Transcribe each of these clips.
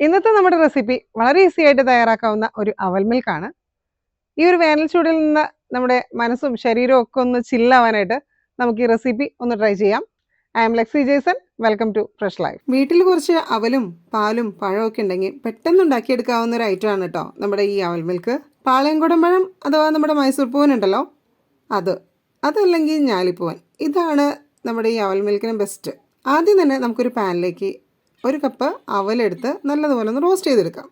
ഇന്നത്തെ നമ്മുടെ റെസിപ്പി വളരെ ഈസി ആയിട്ട് തയ്യാറാക്കാവുന്ന ഒരു അവൽ മിൽക്കാണ് ഈ ഒരു വേനൽ ചൂടിൽ നിന്ന് നമ്മുടെ മനസ്സും ശരീരവും ഒക്കെ ഒന്ന് ചില്ലാവാനായിട്ട് നമുക്ക് ഈ റെസിപ്പി ഒന്ന് ട്രൈ ചെയ്യാം. I'm Lexi Jason welcome to fresh life വീട്ടിൽ കുറച്ച് അവലും പാലും പഴവും ഒക്കെ ഉണ്ടെങ്കിൽ പെട്ടെന്ന് ഉണ്ടാക്കിയെടുക്കാവുന്ന ഒരു ഐറ്റം ആണ് കേട്ടോ നമ്മുടെ ഈ അവൽ മിൽക്ക് പാളയംകുടം പഴം അഥവാ നമ്മുടെ മൈസൂർ പൂവൻ ഉണ്ടല്ലോ അത്. അതല്ലെങ്കിൽ ഞാലിപ്പൂവൻ. ഇതാണ് നമ്മുടെ ഈ അവൽ മിൽക്കിന് ബെസ്റ്റ് ആദ്യം തന്നെ നമുക്കൊരു പാനിലേക്ക് ഒരു കപ്പ് അവലെടുത്ത് നല്ലതുപോലെ ഒന്ന് റോസ്റ്റ് ചെയ്തെടുക്കാം.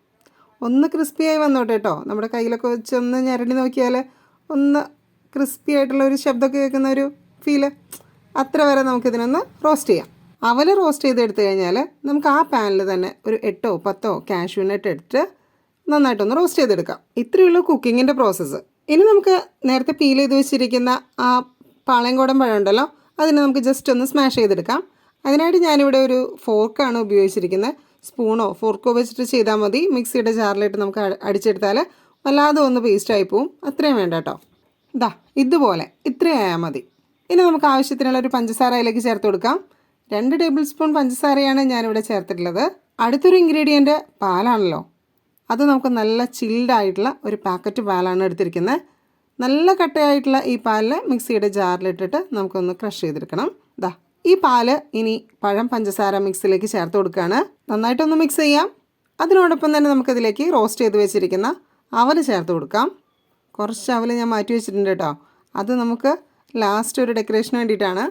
ഒന്ന് ക്രിസ്പിയായി വന്നോട്ടെ കേട്ടോ നമ്മുടെ കയ്യിലൊക്കെ വെച്ച് ഒന്ന് ഞരണ്ടി നോക്കിയാൽ ഒന്ന് ക്രിസ്പി ആയിട്ടുള്ള ഒരു ശബ്ദമൊക്കെ കേൾക്കുന്ന ഒരു ഫീൽ അത്ര വരെ നമുക്കിതിനൊന്ന് റോസ്റ്റ് ചെയ്യാം. അവൽ റോസ്റ്റ് ചെയ്തെടുത്ത് കഴിഞ്ഞാൽ നമുക്ക് ആ പാനിൽ തന്നെ ഒരു എട്ടോ പത്തോ കാഷ്യൂ നട്ട് എടുത്ത് നന്നായിട്ടൊന്ന് റോസ്റ്റ് ചെയ്തെടുക്കാം. ഇത്രയേ ഉള്ളൂ കുക്കിങ്ങിന്റെ പ്രോസസ്സ് ഇനി നമുക്ക് നേരത്തെ പീൽ ചെയ്ത് വെച്ചിരിക്കുന്ന ആ പാളയംകോടൻ പഴം ഉണ്ടല്ലോ അതിനെ നമുക്ക് ജസ്റ്റ് ഒന്ന് സ്മാഷ് ചെയ്തെടുക്കാം. അതിനായിട്ട് ഞാനിവിടെ ഒരു ഫോർക്കാണ് ഉപയോഗിച്ചിരിക്കുന്നത്. സ്പൂണോ ഫോർക്കോ വെച്ചിട്ട് ചെയ്താൽ മതി. മിക്സിയുടെ ജാറിലിട്ട് നമുക്ക് അടിച്ചെടുത്താൽ വല്ലാതെ ഒന്ന് പേസ്റ്റായി പോവും. അത്രയും വേണ്ട കേട്ടോ. ഇതാ ഇതുപോലെ ഇത്രയായാൽ മതി. ഇനി നമുക്ക് ആവശ്യത്തിനുള്ള ഒരു പഞ്ചസാര അതിലേക്ക് ചേർത്ത് കൊടുക്കാം. രണ്ട് ടേബിൾ സ്പൂൺ പഞ്ചസാരയാണ് ഞാനിവിടെ ചേർത്തിട്ടുള്ളത്. അടുത്തൊരു ഇൻഗ്രീഡിയന്റ് പാലാണല്ലോ. അത് നമുക്ക് നല്ല ചിൽഡ് ആയിട്ടുള്ള ഒരു പാക്കറ്റ് പാലാണ് എടുത്തിരിക്കുന്നത്. നല്ല കട്ടയായിട്ടുള്ള ഈ പാലിൽ മിക്സിയുടെ ജാറിലിട്ടിട്ട് നമുക്കൊന്ന് ക്രഷ് ചെയ്തെടുക്കണം. ഈ പാൽ ഇനി പഴം പഞ്ചസാര മിക്സിലേക്ക് ചേർത്ത് കൊടുക്കുകയാണ്. നന്നായിട്ടൊന്ന് മിക്സ് ചെയ്യാം. അതിനോടൊപ്പം തന്നെ നമുക്കതിലേക്ക് റോസ്റ്റ് ചെയ്ത് വെച്ചിരിക്കുന്ന അവൽ ചേർത്ത് കൊടുക്കാം. കുറച്ച് അവൽ ഞാൻ മാറ്റി വെച്ചിട്ടുണ്ട് കേട്ടോ. അത് നമുക്ക് ലാസ്റ്റ് ഒരു ഡെക്കറേഷന് വേണ്ടിയിട്ടാണ്.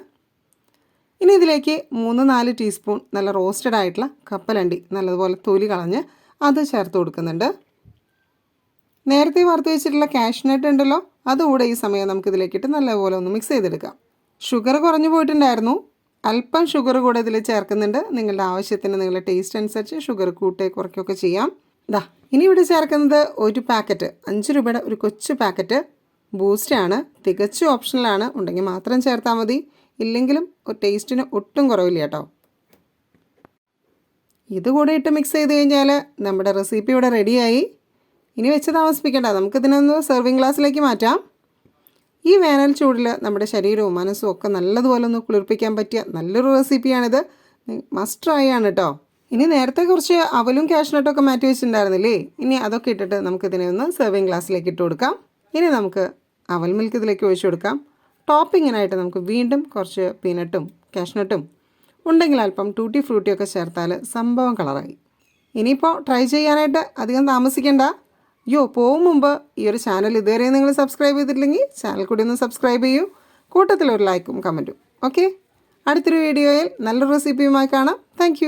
ഇനി ഇതിലേക്ക് മൂന്ന് നാല് ടീസ്പൂൺ നല്ല റോസ്റ്റഡ് ആയിട്ടുള്ള കപ്പലണ്ടി നല്ലതുപോലെ തൊലി കളഞ്ഞ് അത് ചേർത്ത് കൊടുക്കുന്നുണ്ട്. നേരത്തെ വറുത്ത് വെച്ചിട്ടുള്ള കാഷ്നട്ട് ഉണ്ടല്ലോ അതുകൂടെ ഈ സമയം നമുക്കിതിലേക്കിട്ട് നല്ലപോലെ ഒന്ന് മിക്സ് ചെയ്തെടുക്കാം. ഷുഗർ കുറഞ്ഞു പോയിട്ടുണ്ടായിരുന്നു. അല്പം ഷുഗർ കൂടെ ഇതിൽ ചേർക്കുന്നുണ്ട്. നിങ്ങളുടെ ആവശ്യത്തിന് നിങ്ങളുടെ ടേസ്റ്റ് അനുസരിച്ച് ഷുഗർ കൂട്ടേ കുറയ്ക്കുകയൊക്കെ ചെയ്യാം. ഇതാ ഇനി ഇവിടെ ചേർക്കുന്നത് ഒരു പാക്കറ്റ് അഞ്ച് രൂപയുടെ ഒരു കൊച്ചു പാക്കറ്റ് ബൂസ്റ്റാണ് തികച്ചും ഓപ്ഷണലാണ് ഉണ്ടെങ്കിൽ മാത്രം ചേർത്താൽ മതി. ഇല്ലെങ്കിലും ടേസ്റ്റിന് ഒട്ടും കുറവില്ല കേട്ടോ. ഇത് കൂടെ ഇട്ട് മിക്സ് ചെയ്ത് കഴിഞ്ഞാൽ നമ്മുടെ റെസിപ്പി ഇവിടെ റെഡിയായി ഇനി വെച്ച് താമസിപ്പിക്കേണ്ട. നമുക്കിതിനൊന്ന് സെർവിങ് ഗ്ലാസ്സിലേക്ക് മാറ്റാം. ഈ വേനൽ ചൂടിൽ നമ്മുടെ ശരീരവും മനസ്സും ഒക്കെ നല്ലതുപോലെ ഒന്ന് കുളിർപ്പിക്കാൻ പറ്റിയ നല്ലൊരു റെസിപ്പിയാണിത്. മസ്റ്റ് ട്രൈ ആണ് കേട്ടോ ഇനി നേരത്തെ കുറച്ച് അവലും കാഷ്നട്ടൊക്കെ മാറ്റി വെച്ചിട്ടുണ്ടായിരുന്നില്ലേ? ഇനി അതൊക്കെ ഇട്ടിട്ട് നമുക്കിതിനെ ഒന്ന് സെർവിങ് ഗ്ലാസ്സിലേക്ക് ഇട്ട് കൊടുക്കാം. ഇനി നമുക്ക് അവൽ മിൽക്ക് ഇതിലേക്ക് ഒഴിച്ചു കൊടുക്കാം. ടോപ്പിങ്ങിനായിട്ട് നമുക്ക് വീണ്ടും കുറച്ച് പീനട്ടും കാഷ്നട്ടും ഉണ്ടെങ്കിൽ അല്പം ടൂട്ടി ഫ്രൂട്ടിയൊക്കെ ചേർത്താൽ സംഭവം കളറായി ഇനിയിപ്പോൾ ട്രൈ ചെയ്യാനായിട്ട് അധികം താമസിക്കേണ്ട. യോ പോകും മുമ്പ്. ഈ ഒരു ചാനൽ ഇതുവരെ നിങ്ങൾ സബ്സ്ക്രൈബ് ചെയ്തിട്ടില്ലെങ്കിൽ ചാനൽ കൂടി ഒന്ന് സബ്സ്ക്രൈബ് ചെയ്യൂ. കൂട്ടത്തിൽ ഒരു ലൈക്കും കമന്റും ഓക്കെ അടുത്തൊരു വീഡിയോയിൽ നല്ലൊരു റെസിപ്പിയുമായി കാണാം. താങ്ക്